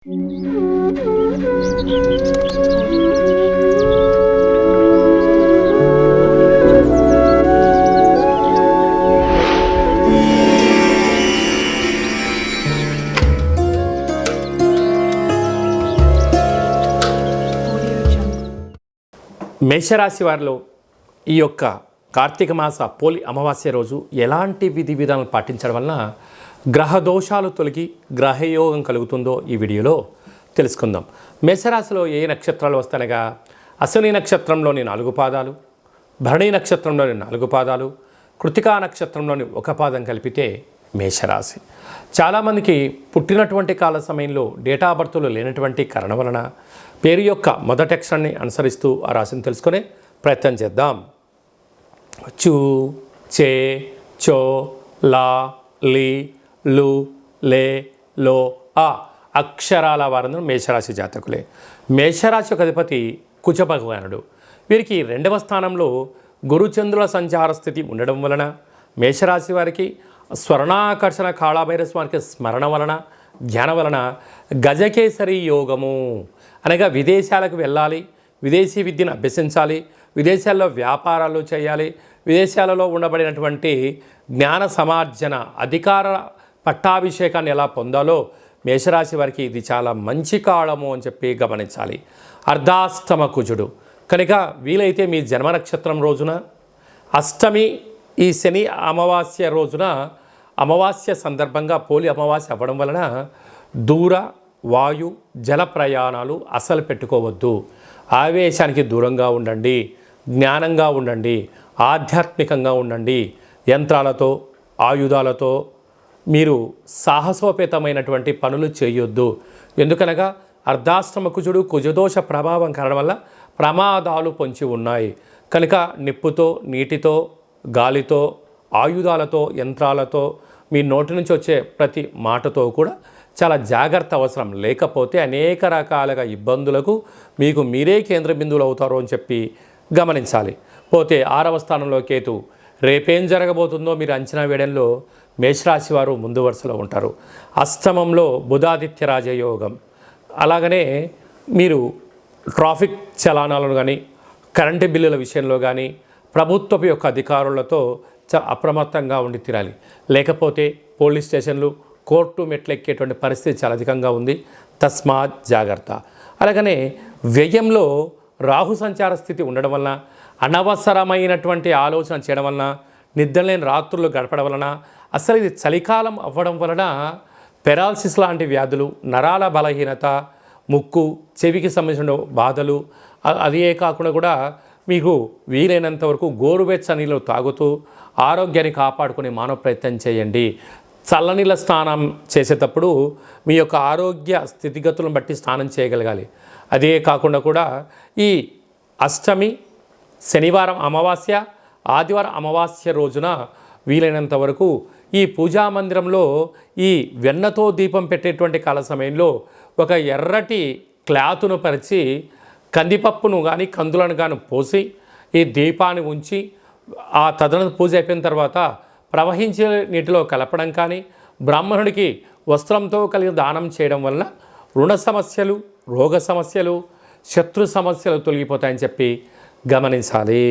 మేషరాశి వారిలో ఈ యొక్క కార్తీక మాస పోలి అమావాస్య రోజు ఎలాంటి విధి విధానాలు పాటించడం వలన గ్రహ దోషాలు తొలగి గ్రహయోగం కలుగుతుందో ఈ వీడియోలో తెలుసుకుందాం. మేషరాశిలో ఏ నక్షత్రాలు వస్తానగా అశ్విని నక్షత్రంలోని నాలుగు పాదాలు భరణి నక్షత్రంలోని నాలుగు పాదాలు కృతికా నక్షత్రంలోని ఒక పాదం కలిపితే మేషరాశి. చాలామందికి పుట్టినటువంటి కాల సమయంలో డేటా బర్త్లు లేనటువంటి కారణం వలన పేరు యొక్క మొదటి అక్షరాన్ని అనుసరిస్తూ ఆ రాశిని తెలుసుకునే ప్రయత్నం చేద్దాం. చూ చే చో లా లీ లు లే లో ఆ అక్షరాల వారందరూ మేషరాశి జాతకులే. మేషరాశి యొక్క అధిపతి కుచ భగవానుడు వీరికి రెండవ స్థానంలో గురుచంద్రుల సంచార స్థితి ఉండడం వలన మేషరాశి వారికి స్వర్ణాకర్షణ కాళాభైరస్ వారికి స్మరణ వలన ధ్యాన వలన గజకేసరి యోగము. అనగా విదేశాలకు వెళ్ళాలి విదేశీ విద్యను అభ్యసించాలి విదేశాల్లో వ్యాపారాలు చేయాలి విదేశాలలో ఉండబడినటువంటి జ్ఞాన సమార్జన అధికార పట్టాభిషేకాన్ని ఎలా పొందాలో మేషరాశి వారికి ఇది చాలా మంచి కాలము అని చెప్పి గమనించాలి. అర్ధాష్టమ కుజుడు. కనుక వీలైతే మీ జన్మ నక్షత్రం రోజున అష్టమి ఈ శని అమావాస్య రోజున అమావాస్య సందర్భంగా పోలి అమావాస్య అవ్వడం వలన దూర వాయు జల ప్రయాణాలు అసలు పెట్టుకోవద్దు. ఆవేశానికి దూరంగా ఉండండి జ్ఞానంగా ఉండండి ఆధ్యాత్మికంగా ఉండండి యంత్రాలతో ఆయుధాలతో మీరు సాహసోపేతమైనటువంటి పనులు చేయొద్దు. ఎందుకనగా అర్ధాశ్రమ కుజుడు కుజదోష ప్రభావం కారణం వల్ల ప్రమాదాలు పొంచి ఉన్నాయి. కనుక నిప్పుతో నీటితో గాలితో ఆయుధాలతో యంత్రాలతో మీ నోటి నుంచి వచ్చే ప్రతి మాటతో కూడా చాలా జాగ్రత్త అవసరం. లేకపోతే అనేక రకాలుగా ఇబ్బందులకు మీకు మీరే కేంద్ర బిందువులు అవుతారు అని చెప్పి గమనించాలి. పోతే ఆరవ స్థానంలో కేతు రేపేం జరగబోతుందో మీరు అంచనా వేయడంలో మేషరాశి వారు ముందు వరుసలో ఉంటారు. అష్టమంలో బుధాదిత్య రాజయోగం. అలాగనే మీరు ట్రాఫిక్ చలానాలను కానీ కరెంటు బిల్లుల విషయంలో కానీ ప్రభుత్వపు యొక్క అధికారులతో అప్రమత్తంగా ఉండి తీరాలి. లేకపోతే పోలీస్ స్టేషన్లు కోర్టు మెట్లు ఎక్కేటువంటి పరిస్థితి చాలా అధికంగా ఉంది. తస్మాత్ జాగ్రత్త. అలాగనే వ్యయంలో రాహు సంచార స్థితి ఉండడం వలన అనవసరమైనటువంటి ఆలోచన చేయడం వలన నిద్రలేని రాత్రులు గడపడం వలన అసలు ఇది చలికాలం అవ్వడం వలన పెరాలసిస్ లాంటి వ్యాధులు నరాల బలహీనత ముక్కు చెవికి సంబంధించిన బాధలు అదే కాకుండా కూడా మీకు వీలైనంత వరకు గోరువెచ్చ నీళ్ళు తాగుతూ ఆరోగ్యాన్ని కాపాడుకునే మానవ ప్రయత్నం చేయండి. చల్లనీళ్ళ స్నానం చేసేటప్పుడు మీ యొక్క ఆరోగ్య స్థితిగతులను బట్టి స్నానం చేయగలగాలి. అదే కాకుండా కూడా ఈ అష్టమి శనివారం అమావాస్య ఆదివారం అమావాస్య రోజున వీలైనంత వరకు ఈ పూజా మందిరంలో ఈ వెన్నతో దీపం పెట్టేటువంటి కాల సమయంలో ఒక ఎర్రటి క్లాతును పరిచి కందిపప్పును కానీ కందులను కానీ పోసి ఈ దీపాన్ని ఉంచి ఆ తదన పూజ అయిపోయిన తర్వాత ప్రవహించే నీటిలో కలపడం కానీ బ్రాహ్మణుడికి వస్త్రంతో కలిగి దానం చేయడం వలన రుణ సమస్యలు రోగ సమస్యలు శత్రు సమస్యలు తొలగిపోతాయని చెప్పి గమనించాలి